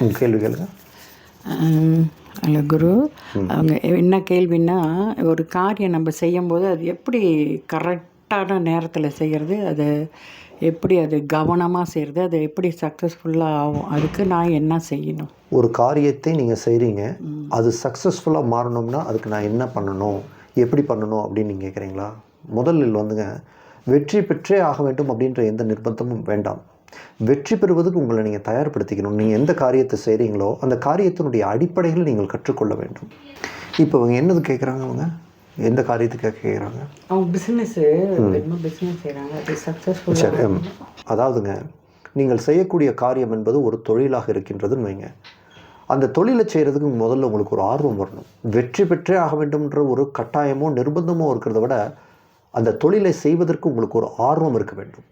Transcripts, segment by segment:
உங்கள் கேள்வி கேளுங்க. அல்ல குரு. அவங்க என்ன கேள்வின்னா ஒரு காரியம் நம்ம செய்யும்போது அது எப்படி கரெக்டான நேரத்தில் செய்கிறது அது எப்படி அது கவனமாக செய்கிறது அது எப்படி சக்ஸஸ்ஃபுல்லாக ஆகும் அதுக்கு நான் என்ன செய்யணும்? ஒரு காரியத்தை நீங்கள் செய்கிறீங்க அது சக்ஸஸ்ஃபுல்லாக மாறணும்னா அதுக்கு நான் என்ன பண்ணணும் எப்படி பண்ணணும் அப்படின்னு நீங்கள் கேட்குறீங்களா முதலில் வந்துங்க வெற்றி பெற்றே ஆக வேண்டும் அப்படின்ற எந்த நிர்பந்தமும் வேண்டாம். வெற்றி பெறுவதற்கு உங்களை நீங்கள் தயார்படுத்திக்கணும். நீங்கள் எந்த காரியத்தை செய்கிறீங்களோ அந்த காரியத்தினுடைய அடிப்படைகளை நீங்கள் கற்றுக்கொள்ள வேண்டும். இப்போ அவங்க என்னது கேட்குறாங்க அவங்க எந்த காரியத்துக்காக கேட்குறாங்க அவங்க பிஸ்னஸ்ஸு பிஸ்னஸ் செய்கிறாங்க. அதாவதுங்க நீங்கள் செய்யக்கூடிய காரியம் என்பது ஒரு தொழிலாக இருக்கின்றதுன்னு வைங்க. அந்த தொழிலை செய்கிறதுக்கு முதல்ல உங்களுக்கு ஒரு ஆர்வம் வரணும். வெற்றி பெற்றே ஆக வேண்டும்ன்ற ஒரு கட்டாயமோ நிர்பந்தமோ இருக்கிறத விட அந்த தொழிலை செய்வதற்கு உங்களுக்கு ஒரு ஆர்வம் இருக்க வேண்டும்.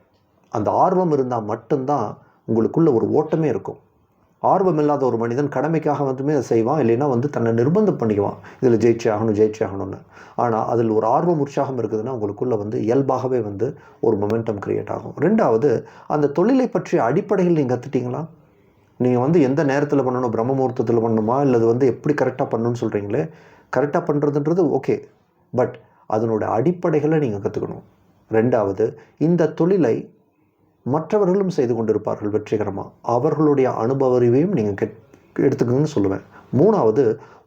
அந்த ஆர்வம் இருந்தால் மட்டும்தான் உங்களுக்குள்ள ஒரு ஓட்டமே இருக்கும். ஆர்வம் இல்லாத ஒரு மனிதன் கடமைக்காக வந்துமே அதை செய்வான் இல்லைன்னா வந்து தன்னை நிர்பந்தம் பண்ணிக்குவான். இதில் ஜெயிச்சே ஆகணும் ஜெயிச்சே ஆகணும்னு. ஆனால் அதில் ஒரு ஆர்வம் உற்சாகம் இருக்குதுன்னா உங்களுக்குள்ளே வந்து இயல்பாகவே வந்து ஒரு மொமெண்டம் க்ரியேட் ஆகும். ரெண்டாவது அந்த தொழிலை பற்றிய அடிப்படையில் நீங்கள் கற்றுட்டிங்களா நீங்கள் வந்து எந்த நேரத்தில் பண்ணணும்? பிரம்ம முகூர்த்தத்தில் பண்ணணுமா? இல்லை வந்து எப்படி கரெக்டாக பண்ணணும்னு சொல்கிறீங்களே கரெக்டாக பண்ணுறதுன்றது ஓகே பட் அதனோட அடிப்படைகளை நீங்கள் கற்றுக்கணும் ரெண்டாவது இந்த தொழிலை மற்றவர்களும் செய்து கொண்டிருப்பார்கள் வெற்றிகரமாக அவர்களுடைய அனுபவ அறிவையும் நீங்கள் கெட் எடுத்துக்கணும்னு சொல்லுவேன். மூணாவது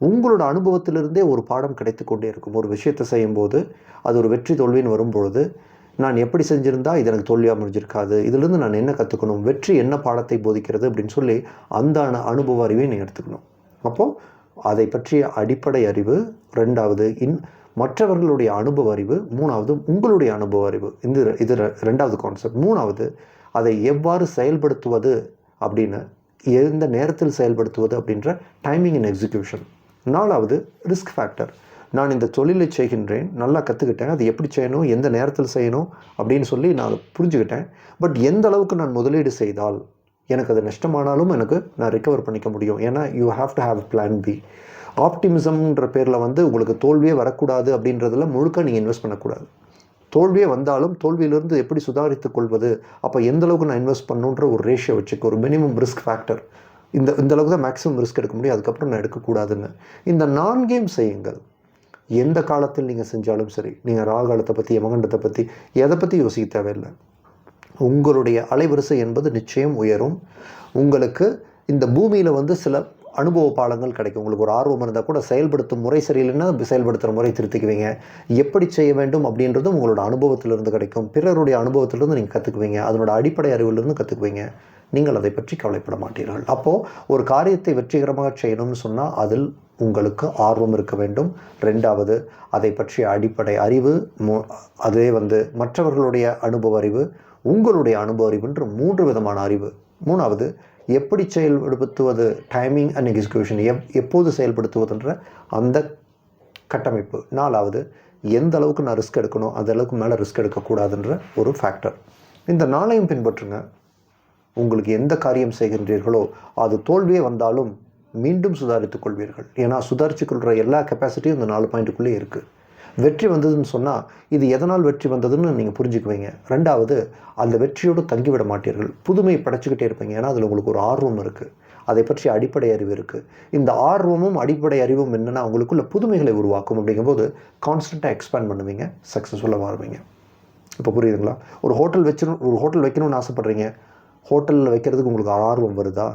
உங்களோட அனுபவத்திலிருந்தே ஒரு பாடம் கிடைத்து கொண்டே இருக்கும். ஒரு விஷயத்தை செய்யும்போது அது ஒரு வெற்றி தோல்வின்னு வரும்பொழுது நான் எப்படி செஞ்சுருந்தா இது எனக்கு தோல்வியாக முடிஞ்சிருக்காது இதிலிருந்து நான் என்ன கற்றுக்கணும் வெற்றி என்ன பாடத்தை போதிக்கிறது அப்படின்னு சொல்லி அந்த அனுபவ அறிவையும் நீங்கள் எடுத்துக்கணும். அப்போது அதை பற்றிய அடிப்படை அறிவு ரெண்டாவது இன் மற்றவர்களுடைய அனுபவ அறிவு மூணாவது உங்களுடைய அனுபவ அறிவு. இந்த இது ரெ- ரெண்டாவது கான்செப்ட் மூணாவது அதை எவ்வாறு செயல்படுத்துவது அப்படின்னு எந்த நேரத்தில் செயல்படுத்துவது அப்படின்ற டைமிங் அண்ட் எக்ஸிக்யூஷன் நாலாவது ரிஸ்க் ஃபேக்டர் நான் இந்த தொழிலை செய்கின்றேன் நல்லா கற்றுக்கிட்டேன் அது எப்படி செய்யணும் எந்த நேரத்தில் செய்யணும் அப்படின்னு சொல்லி நான் அதை புரிஞ்சுக்கிட்டேன். பட் எந்த அளவுக்கு நான் முதலீடு செய்தால் எனக்கு அது நஷ்டமானாலும் எனக்கு நான் ரிக்கவர் பண்ணிக்க முடியும். ஏன்னா you have to have plan B ஆப்டிமிசம்ன்ற பேரில் வந்து உங்களுக்கு தோல்வியே வரக்கூடாது அப்படின்றதுல முழுக்க நீங்கள் இன்வெஸ்ட் பண்ணக்கூடாது. தோல்வியே வந்தாலும் தோல்வியிலிருந்து எப்படி சுதாரித்து கொள்வது? அப்போ எந்த அளவுக்கு நான் இன்வெஸ்ட் பண்ணுன்ற ஒரு ரேஷியோ வச்சுக்க ஒரு மினிமம் ரிஸ்க் ஃபேக்டர் இந்த இந்த அளவுக்கு தான் மேக்ஸிமம் ரிஸ்க் எடுக்க முடியும் அதுக்கப்புறம் நான் எடுக்கக்கூடாதுன்னு. இந்த நான்கேம் செய்யுங்கள். எந்த காலத்தில் நீங்கள் செஞ்சாலும் சரி நீங்கள் ராகாலத்தை பற்றி யமகண்டத்தை பற்றி எதை பற்றி யோசிக்க தேவையில்லை. உங்களுடைய அலைவரிசை என்பது நிச்சயம் உயரும். உங்களுக்கு இந்த பூமியில் வந்து சில அனுபவ பாடங்கள் கிடைக்கும். உங்களுக்கு ஒரு ஆர்வம் இருந்தால் கூட செயல்படுத்தும் முறை சரியில்லைன்னா செயல்படுத்துகிற முறை திருத்திக்குவீங்க. எப்படி செய்ய வேண்டும் அப்படின்றதும் உங்களோட அனுபவத்திலிருந்து கிடைக்கும். பிறருடைய அனுபவத்திலிருந்து நீங்கள் கற்றுக்குவீங்க அதனோட அடிப்படை அறிவிலிருந்து கற்றுக்குவீங்க நீங்கள் அதை பற்றி கவலைப்பட மாட்டீர்கள். அப்போது ஒரு காரியத்தை வெற்றிகரமாக செய்யணும்னு சொன்னால் அதில் உங்களுக்கு ஆர்வம் இருக்க வேண்டும். ரெண்டாவது அதை பற்றிய அடிப்படை அறிவு மு- அதே வந்து மற்றவர்களுடைய அனுபவ அறிவு உங்களுடைய அனுபவ அறிவுன்ற மூன்று விதமான அறிவு. மூணாவது எப்படி செயல்படுத்துவது டைமிங் அண்ட் எக்ஸிக்யூஷன் எப் எப்போது செயல்படுத்துவதுன்ற அந்த கட்டமைப்பு. நாலாவது எந்த அளவுக்கு நான் ரிஸ்க் எடுக்கணும் அந்த அளவுக்கு மேலே ரிஸ்க் எடுக்கக்கூடாதுன்ற ஒரு ஃபேக்டர் இந்த நாளையும் பின்பற்றுங்க. உங்களுக்கு எந்த காரியம் செய்கின்றீர்களோ அது தோல்வியே வந்தாலும் மீண்டும் சுதாரித்துக் கொள்வீர்கள். ஏன்னா சுதாரித்துக் கொள்கிற எல்லா கெப்பாசிட்டியும் இந்த நாலு பாயிண்ட்டுக்குள்ளே இருக்குது வெற்றி வந்ததுன்னு சொன்னால் இது எதனால் வெற்றி வந்ததுன்னு நீங்கள் புரிஞ்சுக்குவீங்க. ரெண்டாவது அந்த வெற்றியோடு தங்கிவிட மாட்டீர்கள். புதுமை படைச்சிக்கிட்டே இருப்பீங்க. ஏன்னா அதில் உங்களுக்கு ஒரு ஆர்வம் இருக்குது அதை பற்றி அடிப்படை அறிவு இருக்குது இந்த ஆர்வமும் அடிப்படை அறிவும் என்னென்னா உங்களுக்குள்ள புதுமைகளை உருவாக்கும் அப்படிங்கும்போது கான்ஸ்டண்ட்டாக எக்ஸ்பேண்ட் பண்ணுவீங்க. சக்ஸஸ்ஃபுல்லாக மாறுவீங்க இப்போ புரியுதுங்களா? ஒரு ஹோட்டல் வச்சிடணும் ஒரு ஹோட்டல் வைக்கணும்னு ஆசைப்பட்றீங்க. ஹோட்டலில் வைக்கிறதுக்கு உங்களுக்கு ஆர்வம் வருதா?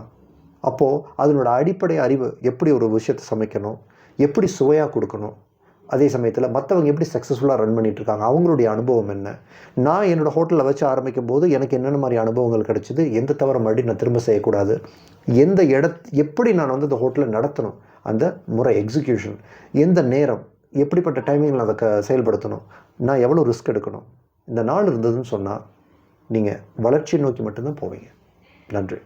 அப்போது அதனோட அடிப்படை அறிவு எப்படி ஒரு விஷயத்தை சமைக்கணும்? எப்படி சுவையாக கொடுக்கணும்? அதே சமயத்தில் மற்றவங்க எப்படி சக்ஸஸ்ஃபுல்லாக ரன் பண்ணிட்டு இருக்காங்க அவங்களுடைய அனுபவம் என்ன? நான் என்னோடய ஹோட்டலில் வச்சு ஆரம்பிக்கும் போது எனக்கு என்னென்ன மாதிரி அனுபவங்கள் கிடச்சிது? எந்த தவிர மறுபடியும் நான் திரும்ப செய்யக்கூடாது? எந்த இட எப்படி நான் வந்து அந்த ஹோட்டலை நடத்தணும்? அந்த முறை எக்ஸிக்யூஷன் எந்த நேரம்? எப்படிப்பட்ட டைமிங்கில் அதை க செயல்படுத்தணும்? நான் எவ்வளோ ரிஸ்க் எடுக்கணும்? இந்த நாள் இருந்ததுன்னு சொன்னால் நீங்கள் வளர்ச்சியை நோக்கி மட்டும்தான் போவீங்க. நன்றி.